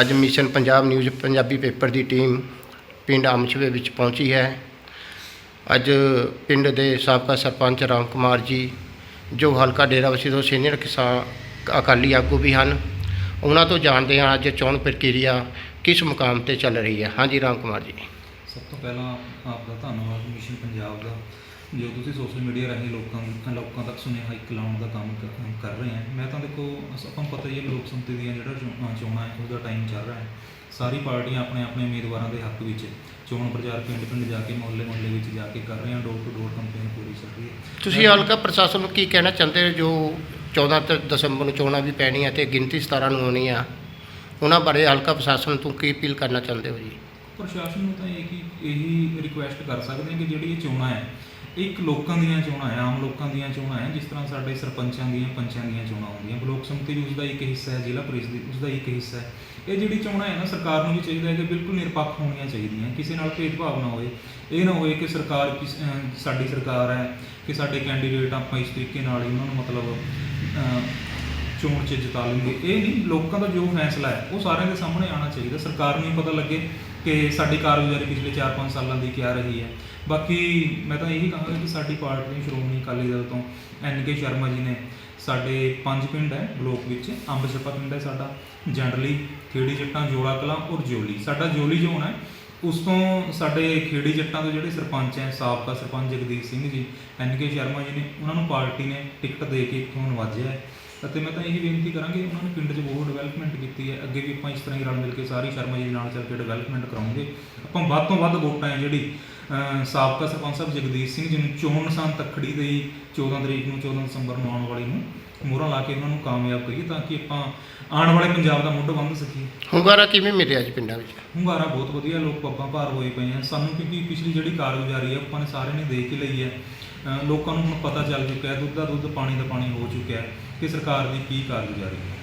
ਅੱਜ mission Punjab news Punjabi paper ਦੀ team ਪਿੰਡ ਅਮਚਵੇ ਵਿੱਚ ਪਹੁੰਚੀ ਹੈ। ਅੱਜ ਪਿੰਡ ਦੇ ਸਾਬਕਾ ਸਰਪੰਚ ਰਾਮ ਕੁਮਾਰ ਜੀ, ਜੋ ਹਲਕਾ ਡੇਰਾਬੱਸੀ ਤੋਂ ਸੀਨੀਅਰ ਕਿਸਾਨ ਅਕਾਲੀ ਆਗੂ ਵੀ ਹਨ, ਉਹਨਾਂ ਤੋਂ ਜਾਣਦੇ ਹਾਂ ਅੱਜ ਚੋਣ ਪ੍ਰਕਿਰਿਆ ਕਿਸ ਮੁਕਾਮ ਤੇ ਚੱਲ ਰਹੀ ਹੈ। ਹਾਂਜੀ, ਰਾਮ ਕੁਮਾਰ ਜੀ। ਸਭ ਤੋਂ ਪਹਿਲਾਂ ਆਪ ਦਾ ਧੰਨਵਾਦ ਮਿਸ਼ਨ ਪੰਜਾਬ ਦਾ। ਜੋ ਤੁਸੀਂ ਸੋਸ਼ਲ ਮੀਡੀਆ ਰਾਹੀਂ ਲੋਕਾਂ ਲੋਕਾਂ ਤੱਕ ਸੁਨੇਹਾ ਇੱਕ ਲਾਉਣ ਦਾ ਕੰਮ ਕਰ- ਰਹੇ ਹਾਂ ਮੈਂ ਤਾਂ ਦੇਖੋ ਆਪਾਂ ਨੂੰ ਪਤਾ ਹੀ ਹੈ ਲੋਕ ਸੰਮਤੀ ਦੀਆਂ ਜਿਹੜਾ ਚੋਣਾਂ ਹੈ ਉਹਦਾ ਟਾਈਮ ਚੱਲ ਰਿਹਾ ਹੈ। ਸਾਰੀ ਪਾਰਟੀਆਂ ਆਪਣੇ ਆਪਣੇ ਉਮੀਦਵਾਰਾਂ ਦੇ ਹੱਕ ਵਿੱਚ ਚੋਣ ਪ੍ਰਚਾਰ ਪਿੰਡ ਪਿੰਡ ਜਾ ਕੇ ਮੁਹੱਲੇ ਮੁਹੱਲੇ ਵਿੱਚ ਜਾ ਕੇ ਕਰ ਰਹੇ ਹਾਂ ਡੋਰ ਟੂ ਡੋਰ ਕੰਪੇਨ ਪੂਰੀ ਚੱਲ ਰਹੀ ਹੈ। ਤੁਸੀਂ ਹਲਕਾ ਪ੍ਰਸ਼ਾਸਨ ਨੂੰ ਕੀ ਕਹਿਣਾ ਚਾਹੁੰਦੇ ਹੋ? ਜੋ 14 ਤ- ਦਸੰਬਰ ਨੂੰ ਚੋਣਾਂ ਵੀ ਪੈਣੀਆਂ ਤੇ ਗਿਣਤੀ 17 ਨੂੰ ਹੋਣੀ ਆ ਉਹਨਾਂ ਬਾਰੇ ਹਲਕਾ ਪ੍ਰਸ਼ਾਸਨ ਤੋਂ ਕੀ ਅਪੀਲ ਕਰਨਾ ਚਾਹੁੰਦੇ ਹੋ ਜੀ? ਪ੍ਰਸ਼ਾਸਨ ਨੂੰ ਤਾਂ ਇਹ ਕਿ ਇਹੀ ਰਿਕੁਐਸਟ ਕਰ ਸਕਦੇ ਹਾਂ ਕਿ ਜਿਹੜੀ ਇਹ ਚੋਣਾਂ ਹੈ ਇੱਕ ਲੋਕਾਂ ਦੀਆਂ ਚੋਣਾਂ ਹੈ, ਆਮ ਲੋਕਾਂ ਦੀਆਂ ਚੋਣਾਂ ਹੈ, ਜਿਸ ਤਰ੍ਹਾਂ ਸਾਡੇ ਸਰਪੰਚਾਂ ਦੀਆਂ ਪੰਚਾਂ ਦੀਆਂ ਚੋਣਾਂ ਹੁੰਦੀਆਂ। ਬਲੋਕ ਸੰਮਤੀ ਵੀ ਉਸ ਦਾ ਇੱਕ ਹਿੱਸਾ ਹੈ, ਜ਼ਿਲ੍ਹਾ ਪ੍ਰੀਸ਼ਦ ਦੀ ਉਸ ਦਾ ਇੱਕ ਹਿੱਸਾ ਹੈ। ਇਹ ਜਿਹੜੀ ਚੋਣਾਂ ਹੈ ਨਾ, ਸਰਕਾਰ ਨੂੰ ਵੀ ਚਾਹੀਦਾ ਹੈ ਕਿ ਬਿਲਕੁਲ ਨਿਰਪੱਖ ਹੋਣੀਆਂ ਚਾਹੀਦੀਆਂ, ਕਿਸੇ ਨਾਲ ਭੇਦਭਾਵ ਨਾ ਹੋਵੇ ਇਹ ਨਾ ਹੋਵੇ ਕਿ ਸਰਕਾਰ ਕਿਸ ਸਾਡੀ ਸਰਕਾਰ ਹੈ, ਕਿ ਸਾਡੇ ਕੈਂਡੀਡੇਟ ਆਪਾਂ ਇਸ ਤਰੀਕੇ ਨਾਲ ਹੀ ਉਹਨਾਂ ਨੂੰ ਮਤਲਬ ਚੋਣ 'ਚ ਜਿਤਾ ਲੈਂਦੇ ਇਹ ਨਹੀਂ, ਲੋਕਾਂ ਦਾ ਜੋ ਫੈਸਲਾ ਹੈ, ਉਹ ਸਾਰਿਆਂ ਦੇ ਸਾਹਮਣੇ ਆਉਣਾ ਚਾਹੀਦਾ। ਸਰਕਾਰ ਨੂੰ ਵੀ ਪਤਾ ਲੱਗੇ ਕਿ ਸਾਡੀ ਕਾਰਗੁਜ਼ਾਰੀ ਪਿਛਲੇ 4-5 ਸਾਲਾਂ ਦੀ ਕਿਆ ਰਹੀ ਹੈ। ਬਾਕੀ ਮੈਂ ਤਾਂ ਇਹੀ ਕਹਾਂਗਾ ਕਿ ਸਾਡੀ ਪਾਰਟੀ ਸ਼੍ਰੋਮਣੀ ਅਕਾਲੀ ਦਲ ਤੋਂ ਐਨ ਕੇ ਸ਼ਰਮਾ ਜੀ ਨੇ ਸਾਡੇ ਪੰਜ ਪਿੰਡ ਹੈ, ਬਲੋਕ ਵਿੱਚ। ਅੰਬ ਛੱਪਾ ਪਿੰਡ ਹੈ ਸਾਡਾ, ਜੰਡਲੀ, ਖੇੜੀ ਜੱਟਾਂ, ਜੋੜਾ ਕਲਾਂ ਔਰ ਜੋਲੀ। ਸਾਡਾ ਜੋਲੀ ਜ਼ੋਨ ਹੈ। ਉਸ ਤੋਂ ਸਾਡੇ ਖੇੜੀ ਜੱਟਾਂ ਦੇ ਜਿਹੜੇ ਸਰਪੰਚ ਹੈ, ਸਾਬਕਾ ਸਰਪੰਚ ਜਗਦੀਪ ਸਿੰਘ ਜੀ, ਐਨ ਕੇ ਸ਼ਰਮਾ ਜੀ ਨੇ, ਉਹਨਾਂ ਨੂੰ ਪਾਰਟੀ ਨੇ ਟਿਕਟ ਦੇ ਕੇ ਇੱਥੋਂ ਨਵਾਜਿਆ ਹੈ। ਅਤੇ ਮੈਂ ਤਾਂ ਇਹੀ ਬੇਨਤੀ ਕਰਾਂਗੇ, ਉਹਨਾਂ ਨੇ ਪਿੰਡ 'ਚ ਬਹੁਤ ਡਿਵੈਲਪਮੈਂਟ ਕੀਤੀ ਹੈ। ਅੱਗੇ ਵੀ ਆਪਾਂ ਇਸ ਤਰ੍ਹਾਂ ਹੀ ਰਲ ਮਿਲ ਕੇ ਸਾਰੀ ਸ਼ਰਮਾ ਜੀ ਦੇ ਨਾਲ ਚੱਲ ਕੇ ਡਿਵੈਲਪਮੈਂਟ ਕਰਾਉਂਗੇ। ਆਪਾਂ ਵੱਧ ਤੋਂ ਵੱਧ ਵੋਟਾਂ ਹੈ ਜਿਹੜੀ ਸਾਬਕਾ ਸਰਪੰਚ ਸਾਹਿਬ ਜਗਦੀਸ਼ ਸਿੰਘ ਜੀ ਨੂੰ ਚੋਣ ਨਿਸ਼ਾਨ ਤੱਕੜੀ ਦੇ ਹੀ 14 ਤਰੀਕ ਨੂੰ 14 ਦਸੰਬਰ ਨੂੰ ਆਉਣ ਵਾਲੀ ਨੂੰ ਮੋਹਰਾਂ ਲਾ ਕੇ ਉਹਨਾਂ ਨੂੰ ਕਾਮਯਾਬ ਕਰੀਏ ਤਾਂ ਕਿ ਆਪਾਂ ਆਉਣ ਵਾਲੇ ਪੰਜਾਬ ਦਾ ਮੁੱਢ ਬੰਦ ਸਕੀਏ। ਹੁੰਗਾਰਾ ਕਿਵੇਂ ਮਿਲਿਆ ਜੀ ਪਿੰਡਾਂ ਵਿੱਚ? ਹੁੰਗਾਰਾ ਬਹੁਤ ਵਧੀਆ ਲੋਕ ਪੱਬਾਂ ਭਾਰ ਹੋਏ ਪਏ ਆ। ਸਾਨੂੰ ਕਿਉਂਕਿ ਪਿਛਲੀ ਜਿਹੜੀ ਕਾਰਗੁਜ਼ਾਰੀ ਹੈ ਆਪਾਂ ਨੇ ਸਾਰਿਆਂ ਨੇ ਦੇਖ ਹੀ ਲਈ ਹੈ ਲੋਕਾਂ ਨੂੰ ਹੁਣ ਪਤਾ ਚੱਲ ਚੁੱਕਿਆ ਦੁੱਧ ਦਾ ਦੁੱਧ ਪਾਣੀ ਦਾ ਪਾਣੀ ਹੋ ਚੁੱਕਿਆ ਕਿ ਸਰਕਾਰ ਦੀ ਕੀ ਕਾਰਗੁਜ਼ਾਰੀ ਹੈ